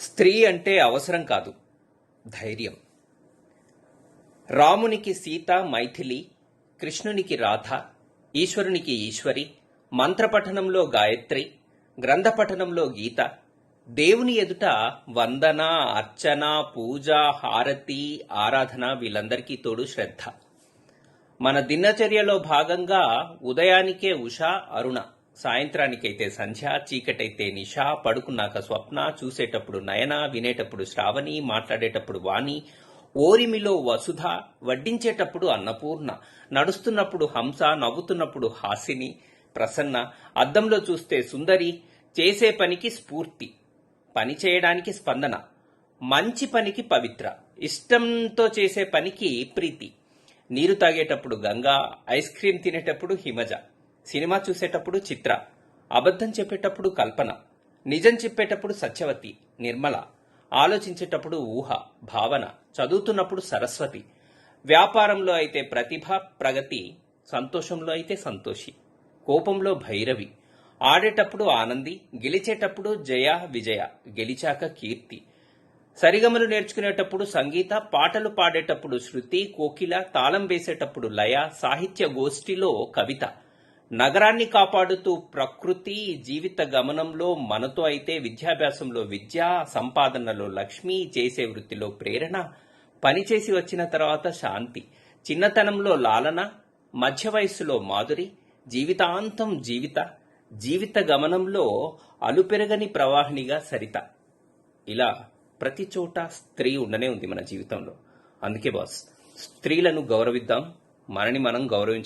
స్త్రీ అంటే అవసరం కాదు. ధైర్యం. రామునికి సీత మైథిలి కృష్ణునికి రాధ ఈశ్వరునికి ఈశ్వరి మంత్రపఠనంలో గాయత్రి గ్రంథపఠనంలో గీత దేవుని ఎదుట వందన అర్చన పూజ హారతి ఆరాధన వీళ్ళందరికీ తోడు శ్రద్ధ. మన దినచర్యలో భాగంగా ఉదయానికే ఉష అరుణ. సాయంత్రానికైతే సంధ్య చీకటైతే నిష పడుకున్నాక స్వప్న చూసేటప్పుడు నయన వినేటప్పుడు శ్రావణి మాట్లాడేటప్పుడు వాణి ఓరిమిలో వసుధ వడ్డించేటప్పుడు అన్నపూర్ణ నడుస్తున్నప్పుడు హంస నవ్వుతున్నప్పుడు హాసిని ప్రసన్న అద్దంలో చూస్తే సుందరి చేసే పనికి స్ఫూర్తి పని చేయడానికి స్పందన మంచి పనికి పవిత్ర ఇష్టంతో చేసే పనికి ప్రీతి నీరు తాగేటప్పుడు గంగా ఐస్ క్రీం తినేటప్పుడు హిమజ సినిమా చూసేటప్పుడు చిత్ర అబద్ధం చెప్పేటప్పుడు కల్పన నిజం చెప్పేటప్పుడు సత్యవతి నిర్మల ఆలోచించేటప్పుడు ఊహ భావన చదువుతున్నప్పుడు సరస్వతి వ్యాపారంలో అయితే ప్రతిభ ప్రగతి సంతోషంలో అయితే సంతోషి కోపంలో భైరవి ఆడేటప్పుడు ఆనంది గెలిచేటప్పుడు జయ విజయ గెలిచాక కీర్తి సరిగమలు నేర్చుకునేటప్పుడు సంగీత పాటలు పాడేటప్పుడు శృతి కోకిల తాళం వేసేటప్పుడు లయ సాహిత్య గోష్ఠిలో కవిత నగరాన్ని కాపాడుతూ ప్రకృతి జీవిత గమనంలో మనతో అయితే విద్యాభ్యాసంలో విద్య సంపాదనలో లక్ష్మి చేసే వృత్తిలో ప్రేరణ పనిచేసి వచ్చిన తర్వాత శాంతి చిన్నతనంలో లాలన మధ్య వయస్సులో మాధురి జీవితాంతం జీవిత జీవిత గమనంలో అలుపెరగని ప్రవాహినిగా సరిత. ఇలా ప్రతి చోట స్త్రీ ఉండనే ఉంది మన జీవితంలో. అందుకే బాస్ స్త్రీలను గౌరవిద్దాం మనని మనం గౌరవించ